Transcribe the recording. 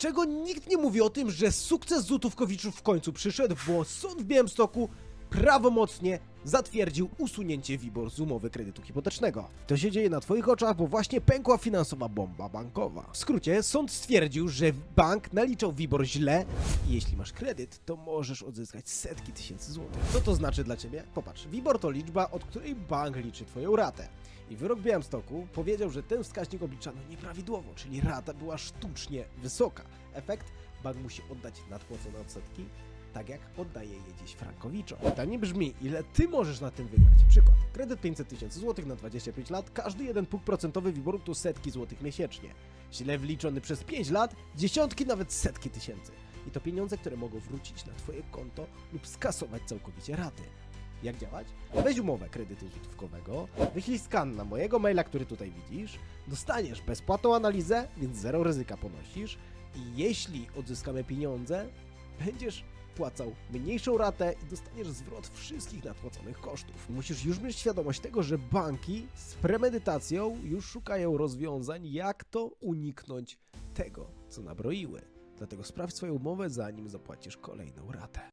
Czego nikt nie mówi o tym, że sukces Złotówkowiczów w końcu przyszedł, bo sąd w Białymstoku prawomocnie zatwierdził usunięcie WIBOR z umowy kredytu hipotecznego. To się dzieje na Twoich oczach, bo właśnie pękła finansowa bomba bankowa. W skrócie, sąd stwierdził, że bank naliczał WIBOR źle i jeśli masz kredyt, to możesz odzyskać setki tysięcy złotych. Co to znaczy dla Ciebie? Popatrz, WIBOR to liczba, od której bank liczy Twoją ratę. I wyrok Białymstoku powiedział, że ten wskaźnik obliczano nieprawidłowo, czyli rata była sztucznie wysoka. Efekt? Bank musi oddać nadpłacone odsetki, tak jak oddaje je dziś frankowiczom. Pytanie brzmi, ile ty możesz na tym wygrać? Przykład. Kredyt 500 tysięcy złotych na 25 lat, każdy jeden punkt procentowy wyboru to setki złotych miesięcznie. Źle wliczony przez 5 lat, dziesiątki, nawet setki tysięcy. I to pieniądze, które mogą wrócić na twoje konto lub skasować całkowicie raty. Jak działać? Weź umowę kredytu złotówkowego, wyślij skan na mojego maila, który tutaj widzisz, dostaniesz bezpłatną analizę, więc zero ryzyka ponosisz i jeśli odzyskamy pieniądze, będziesz płacał mniejszą ratę i dostaniesz zwrot wszystkich nadpłaconych kosztów. Musisz już mieć świadomość tego, że banki z premedytacją już szukają rozwiązań, jak to uniknąć tego, co nabroiły. Dlatego sprawdź swoją umowę, zanim zapłacisz kolejną ratę.